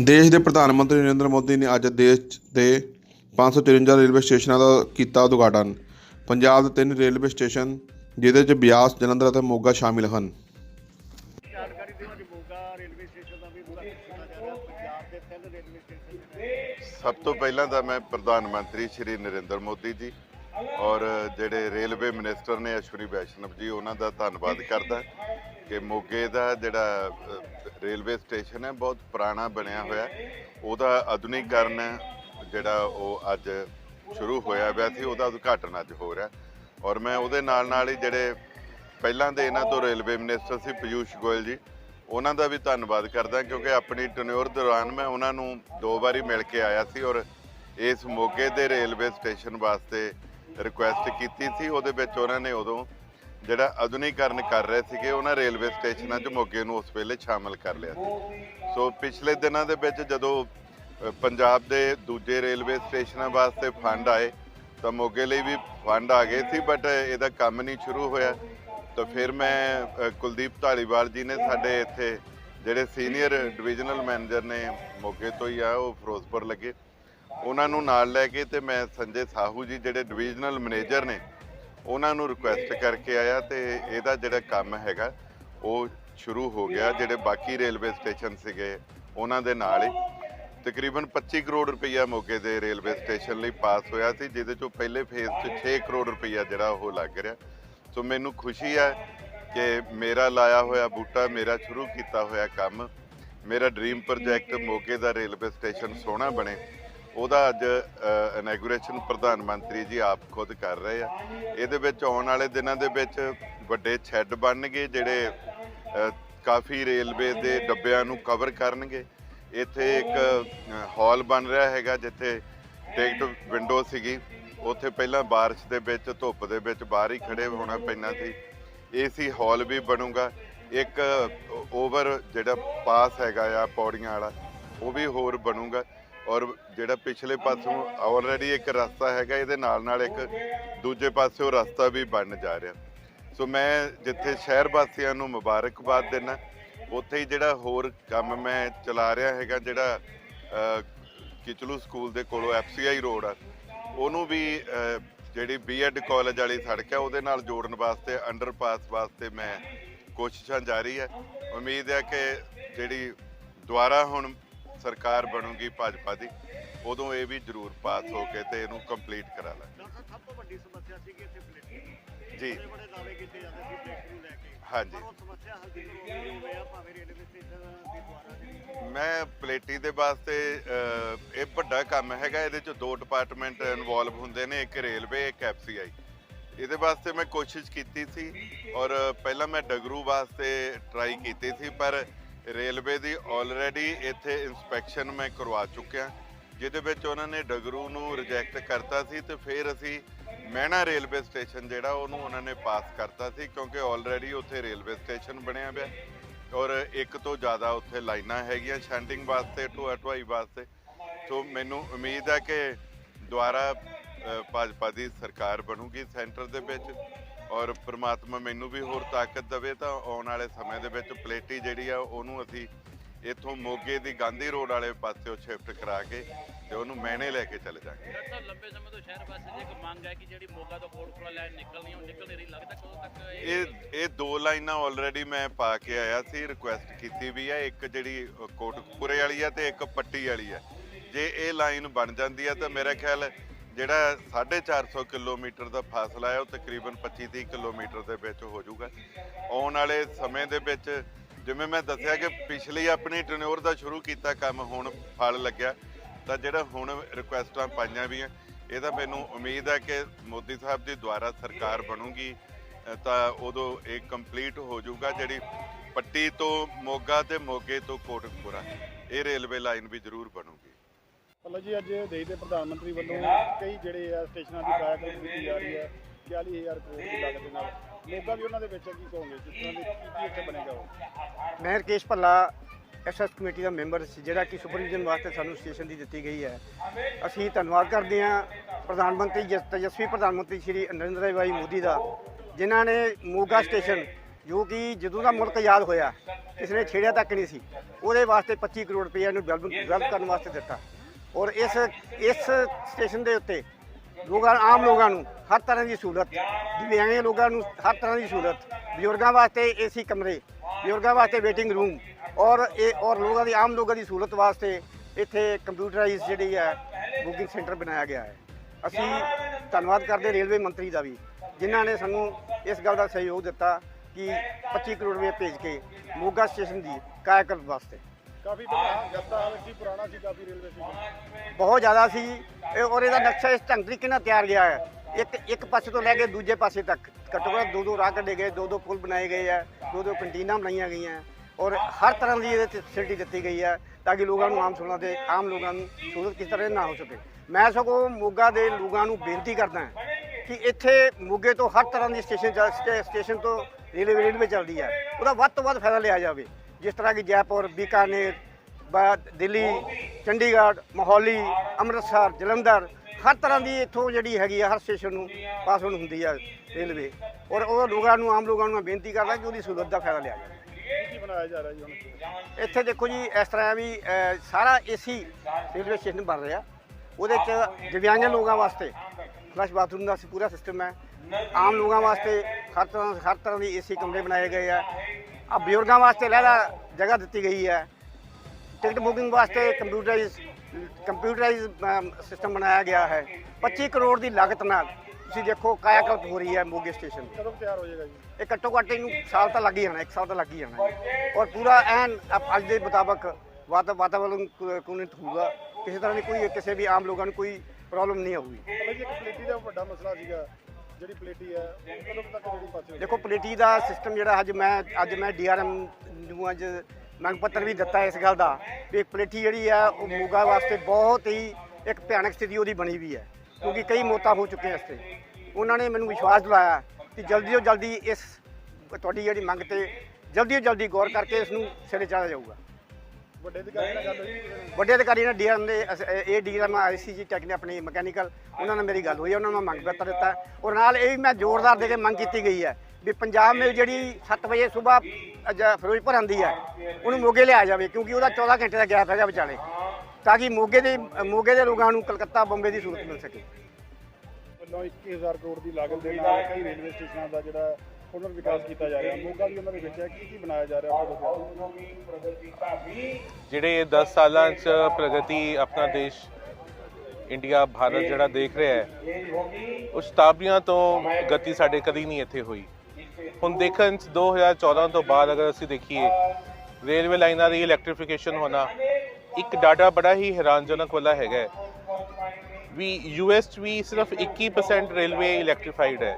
ਦੇਸ਼ ਦੇ ਪ੍ਰਧਾਨ ਮੰਤਰੀ ਨਰਿੰਦਰ ਮੋਦੀ ਨੇ ਅੱਜ ਦੇਸ਼ ਦੇ 553 ਰੇਲਵੇ ਸਟੇਸ਼ਨਾਂ ਦਾ ਕੀਤਾ ਉਦਘਾਟਨ। ਪੰਜਾਬ ਦੇ ਤਿੰਨ ਰੇਲਵੇ ਸਟੇਸ਼ਨ ਜਿਹਦੇ 'ਚ ਬਿਆਸ ਜਲੰਧਰ ਅਤੇ ਮੋਗਾ ਸ਼ਾਮਿਲ ਹਨ। ਜਾਣਕਾਰੀ ਦਿਓ ਕਿ ਮੋਗਾ ਰੇਲਵੇ ਸਟੇਸ਼ਨ ਦਾ ਵੀ ਉਦਘਾਟਨ ਕੀਤਾ ਜਾ ਰਿਹਾ। ਪੰਜਾਬ ਦੇ ਤਿੰਨ ਰੇਲਵੇ ਸਟੇਸ਼ਨ ਨੇ ਸਭ ਤੋਂ ਪਹਿਲਾਂ ਤਾਂ ਮੈਂ ਪ੍ਰਧਾਨ ਮੰਤਰੀ ਸ਼੍ਰੀ ਨਰਿੰਦਰ ਮੋਦੀ ਜੀ ਔਰ ਜਿਹੜੇ ਰੇਲਵੇ ਮਿਨਿਸਟਰ ਨੇ ਅਸ਼ਵਨੀ ਵੈਸ਼ਨਵ ਜੀ ਉਹਨਾਂ ਦਾ ਧੰਨਵਾਦ ਕਰਦਾ। ਕਿ ਮੋਗੇ ਦਾ ਜਿਹੜਾ ਰੇਲਵੇ ਸਟੇਸ਼ਨ ਹੈ, ਬਹੁਤ ਪੁਰਾਣਾ ਬਣਿਆ ਹੋਇਆ ਉਹਦਾ ਆਧੁਨਿਕਰਨ ਜਿਹੜਾ ਉਹ ਅੱਜ ਸ਼ੁਰੂ ਹੋਇਆ ਪਿਆ ਸੀ, ਉਹਦਾ ਉਦਘਾਟਨ ਅੱਜ ਹੋ ਰਿਹਾ ਔਰ ਮੈਂ ਉਹਦੇ ਨਾਲ ਨਾਲ ਹੀ ਜਿਹੜੇ ਪਹਿਲਾਂ ਦੇ ਇਹਨਾਂ ਤੋਂ ਰੇਲਵੇ ਮਿਨਿਸਟਰ ਸੀ ਪਿਊਸ਼ ਗੋਇਲ ਜੀ, ਉਹਨਾਂ ਦਾ ਵੀ ਧੰਨਵਾਦ ਕਰਦਾ ਕਿਉਂਕਿ ਆਪਣੀ ਟਨਿਓਰ ਦੌਰਾਨ ਮੈਂ ਉਹਨਾਂ ਨੂੰ ਦੋ ਵਾਰੀ ਮਿਲ ਕੇ ਆਇਆ ਸੀ ਔਰ ਇਸ ਮੋਗੇ ਦੇ ਰੇਲਵੇ ਸਟੇਸ਼ਨ ਵਾਸਤੇ ਰਿਕੁਐਸਟ ਕੀਤੀ ਸੀ। ਉਹਦੇ ਵਿੱਚ ਉਹਨਾਂ ਨੇ ਉਦੋਂ ਜਿਹੜਾ ਆਧੁਨਿਕਰਨ ਕਰ ਰਹੇ ਸੀਗੇ, ਉਹਨਾਂ ਰੇਲਵੇ ਸਟੇਸ਼ਨਾਂ 'ਚ ਮੋਗੇ ਨੂੰ ਉਸ ਵੇਲੇ ਸ਼ਾਮਲ ਕਰ ਲਿਆ ਸੀ। ਸੋ ਪਿਛਲੇ ਦਿਨਾਂ ਦੇ ਵਿੱਚ ਜਦੋਂ ਪੰਜਾਬ ਦੇ ਦੂਜੇ ਰੇਲਵੇ ਸਟੇਸ਼ਨਾਂ ਵਾਸਤੇ ਫੰਡ ਆਏ, ਤਾਂ ਮੋਗੇ ਲਈ ਵੀ ਫੰਡ ਆ ਗਏ ਸੀ, ਬਟ ਇਹਦਾ ਕੰਮ ਨਹੀਂ ਸ਼ੁਰੂ ਹੋਇਆ। ਤਾਂ ਫਿਰ ਮੈਂ ਕੁਲਦੀਪ ਢਾਲੀਵਾਲ ਜੀ ਨੇ ਸਾਡੇ ਇੱਥੇ ਜਿਹੜੇ ਸੀਨੀਅਰ ਡਿਵੀਜ਼ਨਲ ਮੈਨੇਜਰ ਨੇ ਮੋਗੇ ਤੋਂ ਹੀ ਆ, ਉਹ ਫਿਰੋਜ਼ਪੁਰ ਲੱਗੇ। ਉਹਨਾਂ ਨੂੰ ਨਾਲ ਲੈ ਕੇ ਤੇ ਮੈਂ ਸੰਜੇ ਸਾਹੂ ਜੀ ਜਿਹੜੇ ਡਿਵੀਜ਼ਨਲ ਮੈਨੇਜਰ ਨੇ ਉਹਨਾਂ ਨੂੰ ਰਿਕੁਐਸਟ ਕਰਕੇ ਆਇਆ ਤੇ ਇਹਦਾ ਜਿਹੜਾ ਕੰਮ ਹੈਗਾ, ਉਹ ਸ਼ੁਰੂ ਹੋ ਗਿਆ, ਜਿਹੜੇ ਬਾਕੀ ਰੇਲਵੇ ਸਟੇਸ਼ਨ ਸੀਗੇ, ਉਹਨਾਂ ਦੇ ਨਾਲ ਹੀ। ਤਕਰੀਬਨ 25 ਕਰੋੜ ਰੁਪਈਆ ਮੋਗੇ ਦੇ ਰੇਲਵੇ ਸਟੇਸ਼ਨ ਲਈ ਪਾਸ ਹੋਇਆ ਸੀ, ਜਿਹਦੇ ਚੋਂ ਪਹਿਲੇ ਫੇਜ਼ 'ਚ 6 ਕਰੋੜ ਰੁਪਈਆ ਜਿਹੜਾ ਉਹ ਲੱਗ ਰਿਹਾ। ਸੋ ਮੈਨੂੰ ਖੁਸ਼ੀ ਹੈ ਕਿ ਮੇਰਾ ਲਾਇਆ ਹੋਇਆ ਬੂਟਾ, ਮੇਰਾ ਸ਼ੁਰੂ ਕੀਤਾ ਹੋਇਆ ਕੰਮ, ਮੇਰਾ ਡ੍ਰੀਮ ਪ੍ਰੋਜੈਕਟ ਮੋਗੇ ਦਾ ਰੇਲਵੇ ਸਟੇਸ਼ਨ ਸੋਹਣਾ ਬਣੇ। ਉਹਦਾ ਅੱਜ ਇਨੈਗੂਰੇਸ਼ਨ ਪ੍ਰਧਾਨ ਮੰਤਰੀ ਜੀ ਆਪ ਖੁਦ ਕਰ ਰਹੇ ਆ। ਇਹਦੇ ਵਿੱਚ ਆਉਣ ਵਾਲੇ ਦਿਨਾਂ ਦੇ ਵਿੱਚ ਵੱਡੇ ਸ਼ੈੱਡ ਬਣਨਗੇ, ਜਿਹੜੇ ਕਾਫੀ ਰੇਲਵੇ ਦੇ ਡੱਬਿਆਂ ਨੂੰ ਕਵਰ ਕਰਨਗੇ। ਇੱਥੇ ਇੱਕ ਹਾਲ ਬਣ ਰਿਹਾ ਹੈਗਾ, ਜਿੱਥੇ ਟਿਕਟ ਵਿੰਡੋ ਸੀਗੀ। ਉੱਥੇ ਪਹਿਲਾਂ ਬਾਰਿਸ਼ ਦੇ ਵਿੱਚ, ਧੁੱਪ ਦੇ ਵਿੱਚ ਬਾਹਰ ਹੀ ਖੜੇ ਹੋਣਾ ਪੈਣਾ ਸੀ। ਏਸੀ ਹਾਲ ਵੀ ਬਣੂਗਾ। ਇੱਕ ਓਵਰ ਜਿਹੜਾ ਪਾਸ ਹੈਗਾ ਆ ਪੌੜੀਆਂ ਵਾਲਾ, ਉਹ ਵੀ ਹੋਰ ਬਣੂਗਾ। ਔਰ ਜਿਹੜਾ ਪਿਛਲੇ ਪਾਸੋਂ ਆਲਰੇਡੀ ਇੱਕ ਰਸਤਾ ਹੈਗਾ ਇਹਦੇ ਨਾਲ ਨਾਲ ਇੱਕ ਦੂਜੇ ਪਾਸਿਓਂ ਰਸਤਾ ਵੀ ਬਣ ਜਾ ਰਿਹਾ। ਸੋ ਮੈਂ ਜਿੱਥੇ ਸ਼ਹਿਰ ਵਾਸੀਆਂ ਨੂੰ ਮੁਬਾਰਕਬਾਦ ਦਿੰਦਾ ਉੱਥੇ ਹੀ ਜਿਹੜਾ ਹੋਰ ਕੰਮ ਮੈਂ ਚਲਾ ਰਿਹਾ ਹੈਗਾ ਜਿਹੜਾ ਕਿਚਲੂ ਸਕੂਲ ਦੇ ਕੋਲੋਂ ਐਫਸੀਆਈ ਰੋਡ ਆ ਉਹਨੂੰ ਵੀ ਅ, ਜਿਹੜੀ ਬੀਐਡ ਕਾਲਜ ਵਾਲੀ ਸੜਕ ਹੈ ਉਹਦੇ ਨਾਲ ਜੋੜਨ ਵਾਸਤੇ ਅੰਡਰਪਾਸ ਵਾਸਤੇ ਮੈਂ ਕੋਸ਼ਿਸ਼ਾਂ ਜਾਰੀ ਹੈ ਉਮੀਦ ਹੈ ਕਿ ਜਿਹੜੀ ਦੁਆਰਾ ਹੁਣ ਸਰਕਾਰ ਬਣੂਗੀ ਭਾਜਪਾ ਦੀ ਉਦੋਂ ਇਹ ਵੀ ਜ਼ਰੂਰ ਪਾਸ ਹੋ ਕੇ ਤੇ ਇਹਨੂੰ ਕੰਪਲੀਟ ਕਰਾ ਲਾਂਗੇ। ਡਾਕਟਰ ਸਾਹਿਬ, ਸਭ ਤੋਂ ਵੱਡੀ ਸਮੱਸਿਆ ਸੀ ਕਿ ਇੱਥੇ ਪਲੇਟਿੰਗ ਜੀ। ਬੜੇ ਬੜੇ ਦਾਅਵੇ ਕੀਤੇ ਜਾਂਦੇ ਸੀ ਪਲੇਟਿੰਗ ਨੂੰ ਲੈ ਕੇ। ਹਾਂਜੀ। ਪਰ ਉਹ ਸਮੱਸਿਆ ਹੱਲ ਨਹੀਂ ਹੋ ਰਿਹਾ ਭਾਵੇਂ ਰੇਲਵੇ ਸਟੇਸ਼ਨ ਦੇ ਦੁਆਰਾ ਜਿਹੜੀ ਮੈਂ ਪਲੇਟੀ ਦੇ ਵਾਸਤੇ ਇਹ ਵੱਡਾ ਕੰਮ ਹੈਗਾ ਇਹਦੇ ਚ ਦੋ ਡਿਪਾਰਟਮੈਂਟ ਇਨਵੋਲਵ ਹੁੰਦੇ ਨੇ ਇੱਕ ਰੇਲਵੇ ਇੱਕ ਐਫਸੀਆਈ ਇਹਦੇ ਵਾਸਤੇ ਮੈਂ ਕੋਸ਼ਿਸ਼ ਕੀਤੀ ਸੀ ਔਰ ਪਹਿਲਾਂ ਮੈਂ ਡਗਰੂ ਵਾਸਤੇ ਟਰਾਈ ਕੀਤੀ ਸੀ ਪਰ ਰੇਲਵੇ ਦੀ ਆਲਰੇਡੀ ਇੱਥੇ ਇਨਸਪੈਕਸ਼ਨ ਮੈਂ ਕਰਵਾ ਚੁੱਕਿਆ। ਜਿਹਦੇ ਵਿੱਚ ਉਹਨਾਂ ਨੇ ਡਗਰੂ ਨੂੰ ਰਿਜੈਕਟ ਕਰਤਾ ਸੀ ਤੇ ਫਿਰ ਅਸੀਂ ਮਹਿਣਾ ਰੇਲਵੇ ਸਟੇਸ਼ਨ ਜਿਹੜਾ ਉਹਨੂੰ ਉਹਨਾਂ ਨੇ ਪਾਸ ਕਰਤਾ ਸੀ ਕਿਉਂਕਿ ਆਲਰੇਡੀ ਉੱਥੇ ਰੇਲਵੇ ਸਟੇਸ਼ਨ ਬਣਿਆ ਪਿਆ। ਔਰ ਇੱਕ ਤੋਂ ਜ਼ਿਆਦਾ ਉੱਥੇ ਲਾਈਨਾਂ ਹੈਗੀਆਂ ਸ਼ੈਂਡਿੰਗ ਵਾਸਤੇ ਢੋਆ ਢੁਆਈ ਵਾਸਤੇ। ਸੋ ਮੈਨੂੰ ਉਮੀਦ ਹੈ ਕਿ ਦੁਆਰਾ ਭਾਜਪਾ ਦੀ ਸਰਕਾਰ ਬਣੂਗੀ ਸੈਂਟਰ ਦੇ ਵਿੱਚ। ਔਰ ਪ੍ਰਮਾਤਮਾ ਮੈਨੂੰ ਵੀ ਹੋਰ ਤਾਕਤ ਦੇਵੇ ਤਾਂ ਆਉਣ ਵਾਲੇ ਸਮੇਂ ਦੇ ਵਿੱਚ ਪਲੇਟੀ ਜਿਹੜੀ ਆ ਉਹਨੂੰ ਅਸੀਂ ਇੱਥੋਂ ਮੋਗੇ ਦੀ ਗਾਂਧੀ ਰੋਡ ਵਾਲੇ ਪਾਸਿਓਂ ਸ਼ਿਫਟ ਕਰਾ ਕੇ ਤੇ ਉਹਨੂੰ ਮਹਿਣੇ ਲੈ ਕੇ ਚਲੇ ਜਾਾਂਗੇ ਡਾਕਟਰ ਸਾਹਿਬ ਲੰਬੇ ਸਮੇਂ ਤੋਂ ਸ਼ਹਿਰ ਵਾਸੀ ਦੀ ਇੱਕ ਮੰਗ ਹੈ ਕਿ ਜਿਹੜੀ ਮੋਗਾ ਤੋਂ ਕੋਟਪੁਰਾ ਲਾਈਨ ਨਿਕਲਣੀ ਹੈ ਉਹ ਨਿਕਲ ਨਹੀਂ। ਰਹੀ ਲੱਗਦਾ ਕਦੋਂ ਤੱਕ ਇਹ ਇਹ ਦੋ ਲਾਈਨਾਂ ਆਲਰੇਡੀ ਮੈਂ ਪਾ ਕੇ ਆਇਆ ਸੀ ਰਿਕੁਐਸਟ ਕੀਤੀ ਵੀ ਹੈ। ਇੱਕ ਜਿਹੜੀ ਕੋਟਕਪੁਰੇ ਵਾਲੀ ਹੈ ਤੇ ਇੱਕ ਪੱਟੀ ਵਾਲੀ ਹੈ। ਜੇ ਇਹ ਲਾਈਨ ਬਣ ਜਾਂਦੀ ਹੈ ਤਾਂ ਮੇਰਾ ਖਿਆਲ ਜਿਹੜਾ 450 ਕਿਲੋਮੀਟਰ ਦਾ ਫਾਸਲਾ ਹੈ, ਉਹ ਤਕਰੀਬਨ 25-30 ਕਿਲੋਮੀਟਰ ਦੇ ਵਿੱਚ ਹੋ ਜਾਊਗਾ। ਆਉਣ ਵਾਲੇ ਸਮੇਂ ਦੇ ਵਿੱਚ ਜਿਵੇਂ ਮੈਂ ਦੱਸਿਆ ਕਿ ਪਿਛਲੀ ਆਪਣੀ ਟਨਿਓਰ ਦਾ ਸ਼ੁਰੂ ਕੀਤਾ ਕੰਮ, ਹੁਣ ਫਲ ਲੱਗਿਆ। ਤਾਂ ਜਿਹੜਾ ਹੁਣ ਰਿਕੁਐਸਟਾਂ ਪਾਈਆਂ ਵੀ ਆ, ਇਹਦਾ ਮੈਨੂੰ ਉਮੀਦ ਹੈ ਕਿ ਮੋਦੀ ਸਾਹਿਬ ਦੀ ਦੁਆਰਾ ਸਰਕਾਰ ਬਣੂਗੀ। ਤਾਂ ਉਦੋਂ ਇਹ ਕੰਪਲੀਟ ਹੋ ਜਾਊਗਾ, ਜਿਹੜੀ ਪੱਟੀ ਤੋਂ ਮੋਗਾ ਤੇ ਮੋਗੇ ਤੋਂ ਕੋਟਕਪੁਰਾ। ਇਹ ਰੇਲਵੇ ਲਾਈਨ ਵੀ ਜ਼ਰੂਰ ਬਣੂਗੀ। ਮਤਲਬ ਜੀ ਅੱਜ ਦੇਸ਼ ਦੇ ਪ੍ਰਧਾਨ ਮੰਤਰੀ ਵੱਲੋਂ ਕਈ ਜਿਹੜੇ ਆ ਸਟੇਸ਼ਨਾਂ ਦੀ ਕਾਇਆਕਲਪ ਕੀਤੀ ਜਾ ਰਹੀ ਹੈ 41000 ਕਰੋੜ ਦੀ ਲਾਗਤ ਦੇ ਨਾਲ। ਮੋਗਾ ਵੀ ਉਹਨਾਂ ਦੇ ਵਿੱਚ ਕੀ ਕਹੋਗੇ ਕਿਸ ਤਰ੍ਹਾਂ ਦੇ ਕੀ ਇੱਥੇ ਬਣੇਗਾ ਉਹ? ਮੈਂ ਰਕੇਸ਼ ਭੱਲਾ ਐਸਐਸ ਕਮੇਟੀ ਦਾ ਮੈਂਬਰ ਸੀ, ਜਿਹੜਾ ਕਿ ਸੁਪਰਵਿਜ਼ਨ ਵਾਸਤੇ ਸਾਨੂੰ ਸਟੇਸ਼ਨ ਦੀ ਦਿੱਤੀ ਗਈ ਹੈ। ਅਸੀਂ ਧੰਨਵਾਦ ਕਰਦੇ ਹਾਂ ਪ੍ਰਧਾਨ ਮੰਤਰੀ ਜਸ- ਤੇਜਸਵੀ ਪ੍ਰਧਾਨ ਮੰਤਰੀ ਸ਼੍ਰੀ ਨਰਿੰਦਰ ਭਾਈ ਮੋਦੀ ਦਾ, ਜਿਨ੍ਹਾਂ ਨੇ ਮੋਗਾ ਸਟੇਸ਼ਨ, ਜੋ ਕਿ ਜਦੋਂ ਦਾ ਮੁਲਕ ਆਜ਼ਾਦ ਹੋਇਆ ਕਿਸੇ ਨੇ ਛੇੜਿਆ ਤੱਕ ਨਹੀਂ ਸੀ। ਉਹਦੇ ਵਾਸਤੇ 25 ਕਰੋੜ ਰੁਪਏ ਨੂੰ ਡਿਵੈਲਪ ਡਿਵੈਲਪ ਕਰਨ ਵਾਸਤੇ ਦਿੱਤਾ। ਔਰ ਇਸ ਇਸ ਸਟੇਸ਼ਨ ਦੇ ਉੱਤੇ ਲੋਕਾਂ, ਆਮ ਲੋਕਾਂ ਨੂੰ ਹਰ ਤਰ੍ਹਾਂ ਦੀ ਸਹੂਲਤ, ਦਿਵਿਆਂਗ ਲੋਕਾਂ ਨੂੰ ਹਰ ਤਰ੍ਹਾਂ ਦੀ ਸਹੂਲਤ, ਬਜ਼ੁਰਗਾਂ ਵਾਸਤੇ ਏਸੀ ਕਮਰੇ, ਬਜ਼ੁਰਗਾਂ ਵਾਸਤੇ ਵੇਟਿੰਗ ਰੂਮ ਔਰ ਇਹ, ਔਰ ਲੋਕਾਂ ਦੀ, ਆਮ ਲੋਕਾਂ ਦੀ ਸਹੂਲਤ ਵਾਸਤੇ ਇੱਥੇ ਕੰਪਿਊਟਰਾਈਜ਼ ਜਿਹੜੀ ਹੈ, ਬੁਕਿੰਗ ਸੈਂਟਰ ਬਣਾਇਆ ਗਿਆ ਹੈ। ਅਸੀਂ ਧੰਨਵਾਦ ਕਰਦੇ ਰੇਲਵੇ ਮੰਤਰੀ ਦਾ ਵੀ, ਜਿਨ੍ਹਾਂ ਨੇ ਸਾਨੂੰ ਇਸ ਗੱਲ ਦਾ ਸਹਿਯੋਗ ਦਿੱਤਾ ਕਿ 25 ਕਰੋੜ ਰੁਪਏ ਭੇਜ ਕੇ ਮੋਗਾ ਸਟੇਸ਼ਨ ਦੀ ਕਾਇਆਕਲਪ ਵਾਸਤੇ। ਕਾਫੀ ਪੁਰਾਣਾ ਗੱਦਾ ਸੀ, ਪੁਰਾਣਾ ਸੀ, ਕਾਫੀ ਰੇਲਵੇ ਸਟੇਸ਼ਨ ਬਹੁਤ ਜ਼ਿਆਦਾ ਸੀ ਇਹ ਔਰ ਇਹਦਾ ਨਕਸ਼ਾ ਇਸ ਢੰਗ ਤਰੀਕੇ ਨਾਲ ਤਿਆਰ ਗਿਆ ਹੈ। ਇੱਕ ਇੱਕ ਪਾਸੇ ਤੋਂ ਲੈ ਕੇ ਦੂਜੇ ਪਾਸੇ ਤੱਕ ਘੱਟੋ ਘੱਟ ਦੋ ਦੋ ਰਾਹ ਕੱਢੇ ਗਏ ਦੋ ਦੋ ਪੁਲ ਬਣਾਏ ਗਏ ਆ ਦੋ ਦੋ ਕੰਟੀਨਾਂ ਬਣਾਈਆਂ ਗਈਆਂ ਔਰ ਹਰ ਤਰ੍ਹਾਂ ਦੀ ਇਹਦੇ ਫੈਸਿਲਿਟੀ ਦਿੱਤੀ ਗਈ ਹੈ ਤਾਂ ਕਿ ਲੋਕਾਂ ਨੂੰ ਆਮ ਸੁਣਾ 'ਤੇ, ਆਮ ਲੋਕਾਂ ਨੂੰ ਸਹੂਲਤ ਕਿਸ ਤਰ੍ਹਾਂ ਨਾ ਹੋ ਸਕੇ। ਮੈਂ ਸਗੋਂ ਮੋਗਾ ਦੇ ਲੋਕਾਂ ਨੂੰ ਬੇਨਤੀ ਕਰਦਾ ਕਿ ਇੱਥੇ ਮੋਗੇ ਤੋਂ ਹਰ ਤਰ੍ਹਾਂ ਦੀ ਸਟੇਸ਼ਨ ਚੱਲ- ਸਟੇ- ਸਟੇਸ਼ਨ ਤੋਂ ਰੇਲਵੇ ਰੇਲਵੇ ਚੱਲਦੀ ਹੈ। ਉਹਦਾ ਵੱਧ ਤੋਂ ਵੱਧ ਫਾਇਦਾ ਲਿਆ ਜਾਵੇ। ਜਿਸ ਤਰ੍ਹਾਂ ਕਿ ਜੈਪੁਰ ਬੀਕਾਨੇਰ ਬਾ ਦਿੱਲੀ ਚੰਡੀਗੜ੍ਹ ਮੋਹਾਲੀ ਅੰਮ੍ਰਿਤਸਰ ਜਲੰਧਰ ਹਰ ਤਰ੍ਹਾਂ ਦੀ ਇੱਥੋਂ ਜਿਹੜੀ ਹੈਗੀ ਆ ਹਰ ਸਟੇਸ਼ਨ ਨੂੰ ਪਾਸ ਹੋਣ ਹੁੰਦੀ ਆ ਰੇਲਵੇ। ਔਰ ਉਹ ਲੋਕਾਂ ਨੂੰ ਆਮ ਲੋਕਾਂ ਨੂੰ ਮੈਂ ਬੇਨਤੀ ਕਰਦਾ ਕਿ ਉਹਦੀ ਸਹੂਲਤ ਦਾ ਫਾਇਦਾ ਲਿਆ ਜਾਵੇ। ਬਣਾਇਆ ਜਾ ਰਿਹਾ ਜੀ ਹੁਣ? ਇੱਥੇ ਦੇਖੋ ਜੀ ਇਸ ਤਰ੍ਹਾਂ ਵੀ ਸਾਰਾ ਏਸੀ ਰੇਲਵੇ ਸਟੇਸ਼ਨ ਬਣ ਰਿਹਾ। ਉਹਦੇ ਚ ਦਿਵਿਆਂਗ ਲੋਕਾਂ ਵਾਸਤੇ ਫਲਸ਼ ਬਾਥਰੂਮ ਦਾ ਪੂਰਾ ਸਿਸਟਮ ਹੈ। ਆਮ ਲੋਕਾਂ ਵਾਸਤੇ ਹਰ ਤਰ੍ਹਾਂ ਹਰ ਤਰ੍ਹਾਂ ਦੀ ਏਸੀ ਕਮਰੇ ਬਣਾਏ ਗਏ ਆ। ਆ ਬਜ਼ੁਰਗਾਂ ਵਾਸਤੇ ਲਹਿਦਾ ਜਗ੍ਹਾ ਦਿੱਤੀ ਗਈ ਹੈ। ਟਿਕਟ ਬੁਕਿੰਗ ਵਾਸਤੇ ਕੰਪਿਊਟਰਾਈਜ਼ ਕੰਪਿਊਟਰਾਈਜ਼ ਸਿਸਟਮ ਬਣਾਇਆ ਗਿਆ ਹੈ। 25 ਕਰੋੜ ਦੀ ਲਾਗਤ ਨਾਲ ਤੁਸੀਂ ਦੇਖੋ ਕਾਇਆਕਲਪ ਹੋ ਰਹੀ ਹੈ ਮੋਗੇ ਸਟੇਸ਼ਨ ਕਦੋਂ ਤਿਆਰ ਹੋ ਜਾਏਗਾ ਜੀ? ਇਹ ਘੱਟੋ ਘੱਟ ਇਹਨੂੰ ਸਾਲ ਤਾਂ ਲੱਗ ਹੀ ਜਾਣਾ ਇੱਕ ਸਾਲ ਤਾਂ ਲੱਗ ਹੀ ਜਾਣਾ। ਔਰ ਪੂਰਾ ਐਨ ਅੱਜ ਦੇ ਮੁਤਾਬਕ ਵਾਤਾ ਵਾਤਾਵਰਨ ਕੁਨਿਤ ਹੋਊਗਾ। ਕਿਸੇ ਤਰ੍ਹਾਂ ਦੀ ਕੋਈ ਕਿਸੇ ਵੀ ਆਮ ਲੋਕਾਂ ਨੂੰ ਕੋਈ ਪ੍ਰੋਬਲਮ ਨਹੀਂ ਆਊਗੀ। ਜੀ ਇੱਕ ਪਲੇਟੀ ਦਾ ਵੱਡਾ ਮਸਲਾ ਸੀਗਾ। ਜਿਹੜੀ ਪਲੇਟੀ ਹੈ ਉਹ ਕਦੋਂ ਤੱਕ ਜਿਹੜੀ ਪਾਸੇ ਦੇਖੋ, ਪਲੇਟੀ ਦਾ ਸਿਸਟਮ ਜਿਹੜਾ ਅੱਜ ਮੈਂ ਅੱਜ ਮੈਂ ਡੀਆਰਐਮ ਨੂੰ ਅੱਜ ਮੰਗ ਪੱਤਰ ਵੀ ਦਿੱਤਾ ਇਸ ਗੱਲ ਦਾ ਵੀ ਪਲੇਟੀ ਜਿਹੜੀ ਹੈ ਉਹ ਮੋਗਾ ਵਾਸਤੇ ਬਹੁਤ ਹੀ ਇੱਕ ਭਿਆਨਕ ਸਥਿਤੀ ਉਹਦੀ ਬਣੀ ਵੀ ਹੈ, ਕਿਉਂਕਿ ਕਈ ਮੌਤਾਂ ਹੋ ਚੁੱਕੀਆਂ ਇਸ ਤੇ। ਉਹਨਾਂ ਨੇ ਮੈਨੂੰ ਵਿਸ਼ਵਾਸ ਦਿਲਾਇਆ ਕਿ ਜਲਦੀ ਤੋਂ ਜਲਦੀ ਇਸ ਤੁਹਾਡੀ ਜਿਹੜੀ ਮੰਗ ਤੇ ਜਲਦੀ ਤੋਂ ਜਲਦੀ ਗੌਰ ਕਰਕੇ ਇਸ ਨੂੰ ਸਿਰੇ ਚਾੜਿਆ ਜਾਊਗਾ। ਵੱਡੇ ਅਧਿਕਾਰੀ ਨਾਲ ਗੱਲ ਹੋਈ ਕਿਸੇ ਨਾਲ? ਵੱਡੇ ਅਧਿਕਾਰੀ ਨੇ ਡੀਆਰਐਮ ਦੇ ਅਸ- ਇਹ ਡੀਆਰਐਮ ਆਈਸੀਜੀ ਟੈਕ ਨੇ ਆਪਣੀ ਮਕੈਨੀਕਲ ਉਹਨਾਂ ਨਾਲ ਮੇਰੀ ਗੱਲ ਹੋਈ ਹੈ, ਉਹਨਾਂ ਨੂੰ ਮੈਂ ਮੰਗ ਪੱਤਰ ਦਿੱਤਾ ਹੈ। ਔਰ ਨਾਲ ਇਹ ਵੀ ਮੈਂ ਜ਼ੋਰਦਾਰ ਦੇ ਕੇ ਮੰਗ ਕੀਤੀ ਗਈ ਹੈ ਵੀ ਪੰਜਾਬ ਮੇਲ ਜਿਹੜੀ 7 ਵਜੇ ਸਵੇਰ ਫਿਰੋਜ਼ਪੁਰ ਆਉਂਦੀ ਹੈ ਉਹਨੂੰ ਮੋਗੇ ਲਿਆ ਜਾਵੇ ਕਿਉਂਕਿ ਉਹਦਾ 14 ਘੰਟੇ ਦਾ ਗੈਪ ਹੈਗਾ ਵਿਚਾਲੇ ਤਾਂ ਕਿ ਮੋਗੇ ਦੇ ਮੋਗੇ ਦੇ ਲੋਕਾਂ ਨੂੰ ਕਲਕੱਤਾ ਬੰਬੇ ਦੀ ਸਹੂਲਤ ਮਿਲ ਸਕੇ ਵੱਲੋਂ 21000 ਕਰੋੜ ਦੀ ਲਾਗਤ ਦੇ ਨਾਲ ਕਈ ਰੇਲਵੇ ਸਟੇਸ਼ਨਾਂ ਦਾ ਜਿਹੜਾ ਪੁਨਰ ਵਿਕਾਸ ਕੀਤਾ ਜਾ ਰਿਹਾ। ਮੋਗਾ ਵੀ ਉਹਨਾਂ ਦੇ ਵਿੱਚ ਹੈ ਕੀ ਕੀ ਬਣਾਇਆ ਜਾ ਰਿਹਾ ਉਹਦੇ ਵਿੱਚ ਜਿਹੜੇ 10 ਸਾਲਾਂ 'ਚ ਪ੍ਰਗਤੀ ਆਪਣਾ ਦੇਸ਼, ਇੰਡੀਆ, ਭਾਰਤ ਜਿਹੜਾ ਦੇਖ ਰਿਹਾ ਹੈ, ਉਸ ਸ਼ਤਾਬਦੀਆਂ ਤੋਂ ਗਤੀ ਸਾਡੇ ਕਦੀ ਨਹੀਂ ਇੱਥੇ ਹੋਈ। ਹੁਣ ਦੇਖਣ 'ਚ 2014 ਤੋਂ ਬਾਅਦ ਅਗਰ ਅਸੀਂ ਦੇਖੀਏ, ਰੇਲਵੇ ਲਾਈਨਾਂ ਦੀ ਇਲੈਕਟ੍ਰੀਫਿਕੇਸ਼ਨ ਹੋਣਾ, ਇੱਕ ਡਾਟਾ ਬੜਾ ਹੀ ਹੈਰਾਨਜਨਕ ਵਾਲਾ ਹੈਗਾ ਹੈ। ਵੀ ਯੂਐਸ 'ਚ ਵੀ ਸਿਰਫ 21% ਰੇਲਵੇ ਇਲੈਕਟ੍ਰੀਫਾਈਡ ਹੈ।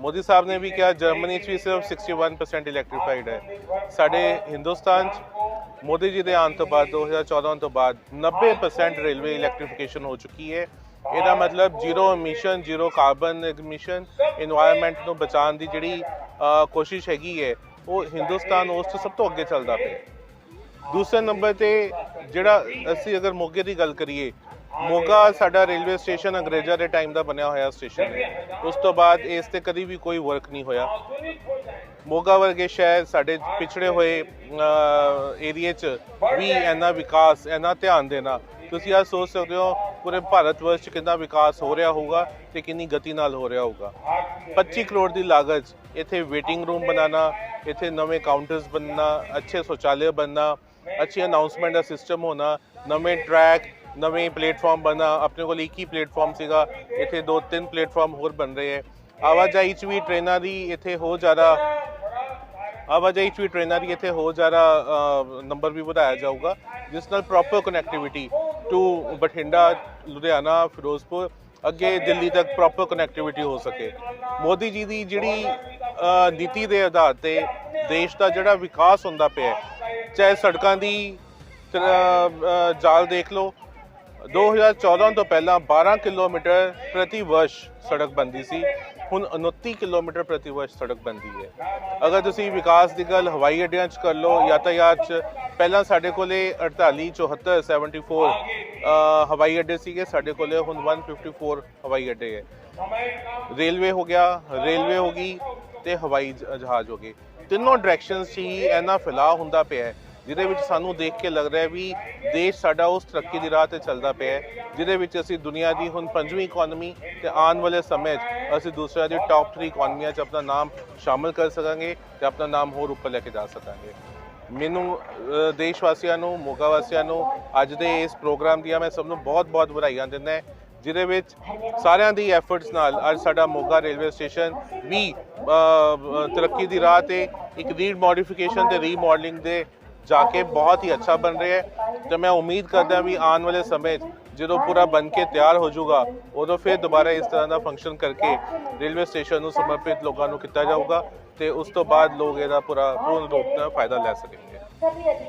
ਮੋਦੀ ਸਾਹਿਬ ਨੇ ਵੀ ਕਿਹਾ, ਜਰਮਨੀ 'ਚ ਵੀ ਸਿਰਫ 61% ਇਲੈਕਟ੍ਰੀਫਾਈਡ ਹੈ। ਸਾਡੇ ਹਿੰਦੁਸਤਾਨ 'ਚ ਮੋਦੀ ਜੀ ਦੇ ਆਉਣ ਤੋਂ ਬਾਅਦ 2014 ਤੋਂ ਬਾਅਦ 90% ਰੇਲਵੇ ਇਲੈਕਟ੍ਰੀਫਿਕੇਸ਼ਨ ਹੋ ਚੁੱਕੀ ਹੈ। ਇਹਦਾ ਮਤਲਬ zero emission zero carbon emission environment ਨੂੰ ਬਚਾਉਣ ਦੀ ਜਿਹੜੀ ਕੋਸ਼ਿਸ਼ ਹੈਗੀ ਹੈ, ਉਹ ਹਿੰਦੁਸਤਾਨ ਉਸ ਤੋਂ ਸਭ ਤੋਂ ਅੱਗੇ ਚੱਲਦਾ ਪਿਆ। ਦੂਸਰੇ ਨੰਬਰ ਤੇ ਜਿਹੜਾ ਅਸੀਂ ਅਗਰ ਮੋਗੇ ਦੀ ਗੱਲ ਕਰੀਏ ਮੋਗਾ ਸਾਡਾ ਰੇਲਵੇ ਸਟੇਸ਼ਨ ਅੰਗਰੇਜ਼ਾਂ ਦੇ ਟਾਈਮ ਦਾ ਬਣਿਆ ਹੋਇਆ ਸਟੇਸ਼ਨ ਹੈ। ਉਸ ਤੋਂ ਬਾਅਦ ਇਸ ਤੇ ਕਦੀ ਵੀ ਕੋਈ ਵਰਕ ਨਹੀਂ ਹੋਇਆ। ਮੋਗਾ ਵਰਗੇ ਸ਼ਹਿਰ ਸਾਡੇ ਪਿਛੜੇ ਹੋਏ ਏਰੀਏ 'ਚ ਵੀ ਇੰਨਾ ਵਿਕਾਸ, ਇੰਨਾ ਧਿਆਨ ਦੇਣਾ, ਤੁਸੀਂ ਆ ਸੋਚ ਸਕਦੇ ਹੋ, ਪੂਰੇ ਭਾਰਤ ਵਰਸ਼ 'ਚ ਕਿੰਨਾ ਵਿਕਾਸ ਹੋ ਰਿਹਾ ਹੋਊਗਾ ਤੇ ਕਿੰਨੀ ਗਤੀ ਨਾਲ ਹੋ ਰਿਹਾ ਹੋਊਗਾ। 25 ਕਰੋੜ ਦੀ ਲਾਗਤ 'ਚ ਇੱਥੇ ਵੇਟਿੰਗ ਰੂਮ ਬਣਾਉਣਾ, ਇੱਥੇ ਨਵੇਂ ਕਾਊਂਟਰਸ ਬਣਨਾ, ਅੱਛੇ ਸ਼ੌਚਾਲय ਬਣਨਾ, ਅੱਛੀ ਅਨਾਉਂਸਮੈਂਟ ਦਾ ਸਿਸਟਮ ਹੋਣਾ, ਨਵੇਂ ਟਰੈਕ ਨਵੇਂ ਪਲੇਟਫਾਰਮ ਬਣਾ, ਆਪਣੇ ਕੋਲ ਇੱਕ ਹੀ ਪਲੇਟਫਾਰਮ ਸੀਗਾ, ਇੱਥੇ ਦੋ ਤਿੰਨ ਪਲੇਟਫਾਰਮ ਹੋਰ ਬਣ ਰਹੇ ਹੈ। ਆਵਾਜਾਈ 'ਚ ਵੀ ਟ੍ਰੇਨਾਂ ਦੀ ਇੱਥੇ ਹੋਰ ਜ਼ਿਆਦਾ, ਆਵਾਜਾਈ 'ਚ ਵੀ ਟ੍ਰੇਨਾਂ ਦੀ ਇੱਥੇ ਹੋਰ ਜ਼ਿਆਦਾ ਨੰਬਰ ਵੀ ਵਧਾਇਆ ਜਾਊਗਾ, ਜਿਸ ਨਾਲ proper connectivity to Bathinda, Ludhiana, Firozpur, ਅੱਗੇ ਦਿੱਲੀ ਤੱਕ ਪ੍ਰੋਪਰ ਕਨੈਕਟੀਵਿਟੀ ਹੋ ਸਕੇ। ਮੋਦੀ ਜੀ ਦੀ ਜਿਹੜੀ ਨੀਤੀ ਦੇ ਆਧਾਰ ਤੇ ਦੇਸ਼ ਦਾ ਜਿਹੜਾ ਵਿਕਾਸ ਹੁੰਦਾ ਪਿਆ ਚਾਹੇ ਸੜਕਾਂ ਦੀ ਜਾਲ ਦੇਖ ਲਓ 2014 ਤੋਂ ਪਹਿਲਾਂ 12 ਕਿਲੋਮੀਟਰ ਪ੍ਰਤੀ ਵਰਸ਼ ਸੜਕ ਬੰਦੀ ਸੀ। ਹੁਣ 29 ਕਿਲੋਮੀਟਰ ਪ੍ਰਤੀ ਵਰਸ਼ ਸੜਕ ਬੰਦੀ ਹੈ। ਅਗਰ ਤੁਸੀਂ ਵਿਕਾਸ ਦੀ ਗੱਲ ਹਵਾਈ ਅੱਡਿਆਂ 'ਚ ਕਰ ਲਓ ਯਾਤਾਯਾਤ 'ਚ ਪਹਿਲਾਂ ਸਾਡੇ ਕੋਲੇ 48 74 74 ਅ, ਹਵਾਈ ਅੱਡੇ ਸੀਗੇ। ਸਾਡੇ ਕੋਲੇ ਹੁਣ 154 ਹਵਾਈ ਅੱਡੇ ਹੈ। ਰੇਲਵੇ ਹੋ ਗਿਆ ਰੇਲਵੇ ਹੋ ਗਈ ਤੇ ਹਵਾਈ ਜ- ਜਹਾਜ਼ ਹੋ ਗਏ। ਤਿੰਨੋਂ ਡਾਇਰੈਕਸ਼ਨਸ 'ਚ ਹੀ ਇੰਨਾ ਫੈਲਾਅ ਹੁੰਦਾ ਪਿਆ ਹੈ। ਜਿਹਦੇ ਵਿੱਚ ਸਾਨੂੰ ਦੇਖ ਕੇ ਲੱਗ ਰਿਹਾ ਵੀ ਦੇਸ਼ ਸਾਡਾ ਉਸ ਤਰੱਕੀ ਦੀ ਰਾਹ ਤੇ ਚੱਲਦਾ ਪਿਆ ਹੈ ਜਿਹਦੇ ਵਿੱਚ ਅਸੀਂ ਦੁਨੀਆ ਦੀ ਹੁਣ ਪੰਜਵੀਂ ਇਕਨੋਮੀ ਤੇ ਆਉਣ ਵਾਲੇ ਸਮੇਂ 'ਚ ਅਸੀਂ ਦੂਸਰਿਆਂ ਦੀ ਟਾਪ 3 ਇਕਨੋਮੀਆਂ 'ਚ ਆਪਣਾ ਨਾਮ ਸ਼ਾਮਲ ਕਰ ਸਕਾਂਗੇ ਤੇ ਆਪਣਾ ਨਾਮ ਹੋਰ ਉੱਪਰ ਲੈ ਕੇ ਜਾ ਸਕਾਂਗੇ। ਮੈਨੂੰ ਦੇਸ਼ ਵਾਸੀਆਂ ਨੂੰ ਮੋਗਾ ਵਾਸੀਆਂ ਨੂੰ ਅੱਜ ਦੇ ਇਸ ਪ੍ਰੋਗਰਾਮ ਦੀਆਂ ਮੈਂ ਸਭ ਨੂੰ ਬਹੁਤ-ਬਹੁਤ ਵਧਾਈਆਂ ਦਿੰਦਾ ਹਾਂ, ਜਿਹਦੇ ਵਿੱਚ ਸਾਰਿਆਂ ਦੀ ਐਫਰਟਸ ਨਾਲ ਅੱਜ ਸਾਡਾ ਮੋਗਾ ਰੇਲਵੇ ਸਟੇਸ਼ਨ ਵੀ ਤਰੱਕੀ ਦੀ ਰਾਹ ਤੇ ਇੱਕ ਰੀਡ ਮੋਡੀਫਿਕੇਸ਼ਨ ਤੇ ਰੀਮਾਡਲਿੰਗ ਦੇ ਜਾ ਕੇ ਬਹੁਤ ਹੀ ਅੱਛਾ ਬਣ ਰਿਹਾ ਹੈ ਤੇ ਮੈਂ ਉਮੀਦ ਕਰਦਾ ਵੀ ਆਉਣ ਵਾਲੇ ਸਮੇਂ 'ਚ ਜਦੋਂ ਪੂਰਾ ਬਣ ਕੇ ਤਿਆਰ ਹੋ ਜਾਊਗਾ ਉਦੋਂ ਫਿਰ ਦੁਬਾਰਾ ਇਸ ਤਰ੍ਹਾਂ ਦਾ ਫੰਕਸ਼ਨ ਕਰਕੇ ਰੇਲਵੇ ਸਟੇਸ਼ਨ ਨੂੰ ਸਮਰਪਿਤ ਲੋਕਾਂ ਨੂੰ ਕੀਤਾ ਜਾਊਗਾ ਤੇ ਉਸ ਤੋਂ ਬਾਅਦ ਲੋਕ ਇਹਦਾ ਪੂਰਾ ਪੂਰਨ ਰੂਪ ਨਾਲ ਫਾਇਦਾ ਲੈ ਸਕਣਗੇ